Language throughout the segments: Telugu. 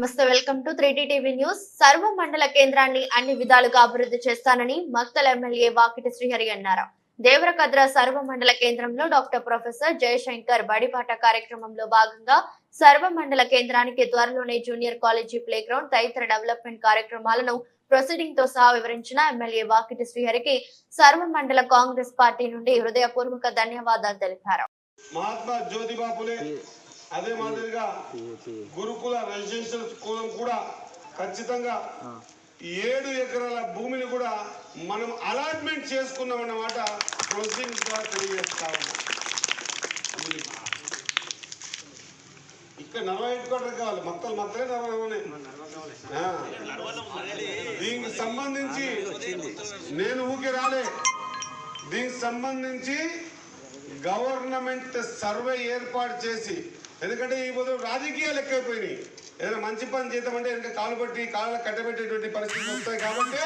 నమస్తే welcome to three TV news. Sarva మండల కేంద్రాన్ని అన్ని విధాలుగా అభివృద్ధి చేస్తానని మక్తల్ ఎమ్మెల్యే వాకిటి శ్రీహరి అన్నారు. దేవరకద్ర సర్వ మండల కేంద్రంలో డాక్టర్ ప్రొఫెసర్ జయశంకర్ బడిపాట కార్యక్రమంలో భాగంగా సర్వ మండల కేంద్రానికి త్వరలోనే జూనియర్ కాలేజీ ప్లే గ్రౌండ్ తదితర డెవలప్మెంట్ కార్యక్రమాలను ప్రొసీడింగ్తో సహా వివరించిన ఎమ్మెల్యే వాకిటి శ్రీహరికి సర్వ మండల కాంగ్రెస్ పార్టీ నుండి హృదయపూర్వక ధన్యవాదాలు తెలిపారు. మహాత్మా జ్యోతిబా అదే మాదిరిగా గురుకుల రెసిడెన్షియల్ స్కూల్ కూడా ఖచ్చితంగా ఏడు ఎకరాల భూమిని కూడా మనం అలాట్మెంట్ చేసుకున్నాం అన్నమాట ప్రొసీడింగ్ ద్వారా తెలియజేస్తా ఇక్కడ నలభై ఐదు కోట్ల కావాలి. మొత్తం మొత్తమే నలభై ఉన్నాయి. దీనికి సంబంధించి నేను ఊకే రాలే. దీనికి సంబంధించి గవర్నమెంట్ సర్వే ఏర్పాటు చేసి ఎందుకంటే ఈ పొద్దు రాజకీయాలు ఎక్కువైపోయినాయి. ఏదైనా మంచి పని చేద్దామంటే ఇంకా కాలు పట్టి కాళ్ళకు కట్టబెట్టేటువంటి పరిస్థితులు వస్తాయి కాబట్టి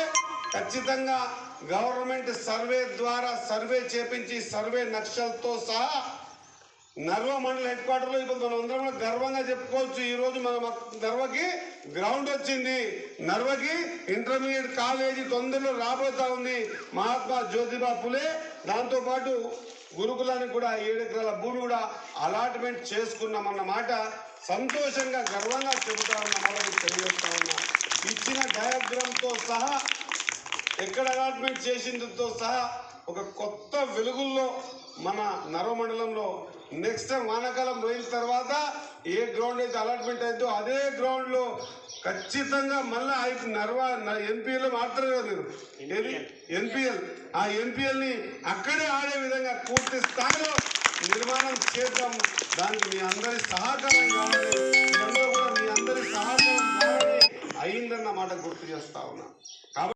ఖచ్చితంగా గవర్నమెంట్ సర్వే ద్వారా సర్వే చేపించి సర్వే నక్షలతో సహా నర్వ మండల హెడ్ క్వార్టర్లో ఇప్పుడు మనం అందరం కూడా గర్వంగా చెప్పుకోవచ్చు. ఈరోజు మన నర్వకి గ్రౌండ్ వచ్చింది. నర్వకి ఇంటర్మీడియట్ కాలేజీ తొందరలో రాబోతా ఉంది. మహాత్మా జ్యోతిబా పులే దాంతో పాటు గురుకులానికి కూడా ఏడు ఎకరాల భూమి కూడా అలాట్మెంట్ చేసుకున్నామన్న మాట సంతోషంగా గర్వంగా చెబుతా ఉన్న తెలియజేస్తా ఉన్నా. ఇచ్చిన డయాగ్రామ్తో సహా ఎక్కడ అలాట్మెంట్ చేసిందితో సహా ఒక కొత్త వెలుగుల్లో మన నరమండలంలో నెక్స్ట్ టైం వానాకాలం పోయిన తర్వాత ఏ గ్రౌండ్ అయితే అలాట్మెంట్ అయిందో అదే గ్రౌండ్లో ఖచ్చితంగా మళ్ళీ ఐదు నర్వ ఎన్పిఎల్ మాత్రమే మీరు ఎన్పిఎల్ ఆ ఎన్పిఎల్ని అక్కడే ఆడే విధంగా పూర్తి స్థాయిలో నిర్మాణం చేద్దాం. దానికి మీ అందరి సహకారం కావాలి. కూడా మీ అందరి సహకారం కావాలి. అయిందన్న మాట గుర్తు చేస్తా ఉన్నా. కాబట్టి